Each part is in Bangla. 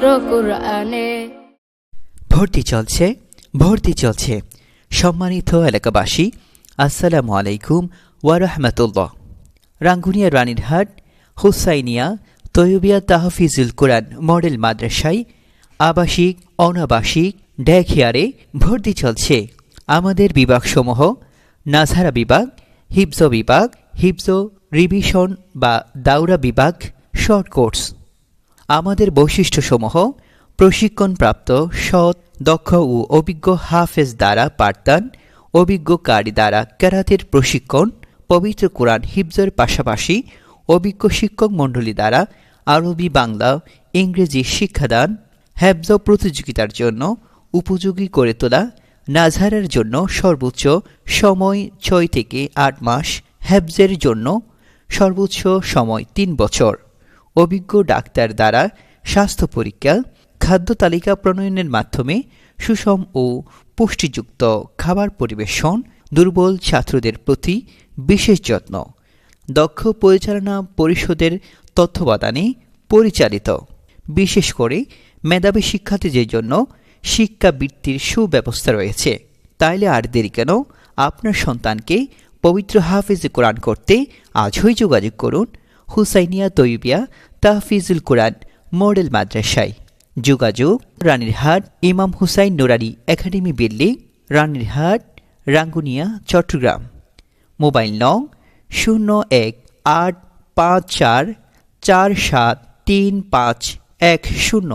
কুরআনে। ভর্তি চলছে ভর্তি চলছে। সম্মানিত এলাকাবাসী, আসসালামু আলাইকুম ওয়ারহমতুল্লাহ। রাঙ্গুনিয়া রানীরহাট, হুসাইনিয়া তৈবিয়া তাহফিজুল কোরআন মডেল মাদ্রাসায় আবাসিক, অনাবাসিক ড্যাখিয়ারে ভর্তি চলছে। আমাদের বিভাগসমূহ নাজারা বিভাগ, হিফজ বিভাগ, হিফজ রিভিশন বা দাউরা বিভাগ, শর্ট কোর্স। আমাদের বৈশিষ্ট্যসমূহ, প্রশিক্ষণপ্রাপ্ত, সৎ, দক্ষ ও অভিজ্ঞ হাফেজ দ্বারা পাঠদান, অভিজ্ঞ কারি দ্বারা ক্যারাতের প্রশিক্ষণ, পবিত্র কোরআন হিফজের পাশাপাশি অভিজ্ঞ শিক্ষক মণ্ডলী দ্বারা আরবি, বাংলা, ইংরেজি শিক্ষাদান হ্যাবজ প্রতিযোগিতার জন্য উপযোগী করে তোলা, নাজহারের জন্য সর্বোচ্চ সময় ছয় থেকে আট মাস হ্যাবজের জন্য সর্বোচ্চ সময় তিন বছর। অভিজ্ঞ ডাক্তার দ্বারা স্বাস্থ্য পরীক্ষা, খাদ্য তালিকা প্রণয়নের মাধ্যমে সুষম ও পুষ্টিযুক্ত খাবার পরিবেশন দুর্বল ছাত্রদের প্রতি বিশেষ যত্ন। দক্ষ পরিচালনা পরিষদের তত্ত্বাবধানে পরিচালিত। বিশেষ করে মেধাবী শিক্ষার্থীদের জন্য শিক্ষাবৃত্তির সুব্যবস্থা রয়েছে। তাইলে আর দেরি কেন? আপনার সন্তানকে পবিত্র হাফিজ কোরআন করতে আজই যোগাযোগ করুন। হুসাইনিয়া তৈবিয়া তাহফিজুল কোরআন, মডেল মাদ্রাসায়। যোগাযোগ, Ranirhat, Imam Hussain Noorani academy building, Ranirhat, Rangunia, Chittagong. Mobile নং শূন্য এক আট পাঁচ চার চার সাত তিন পাঁচ এক শূন্য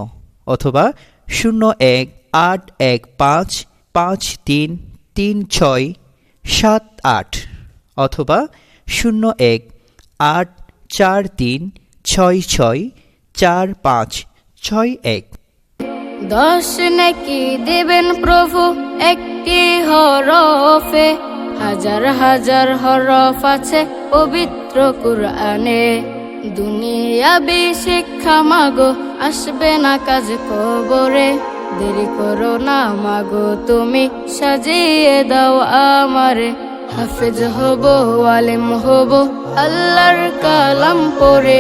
অথবা শূন্য এক আট এক পাঁচ পাঁচ তিন তিন ছয় সাত আট অথবা শূন্য এক আট চার তিন ছয় ছয় চার পাঁচ ছয় এক। দশ নাকি দেবেন প্রভু, একটি হরফে। হাজার হাজার হরফ আছে পবিত্র কুরআনে। দুনিয়াবি শিক্ষা মাগো আসবে না কাজ কবরে। দেরি করো না মাগো, তুমি সাজিয়ে দাও আমারে। হাফেজ হব, আলেম হব, আল্লাহর কালাম পড়ে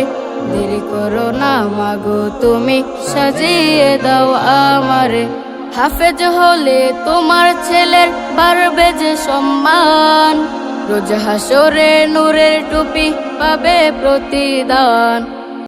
দেরি করো না মাগো, তুমি সাজিয়ে দাও আমারে। হাফেজ হলে তোমার ছেলের বাড়বে যে সম্মান। রোজ হাসরে নূরের টুপি পাবে প্রতিদান।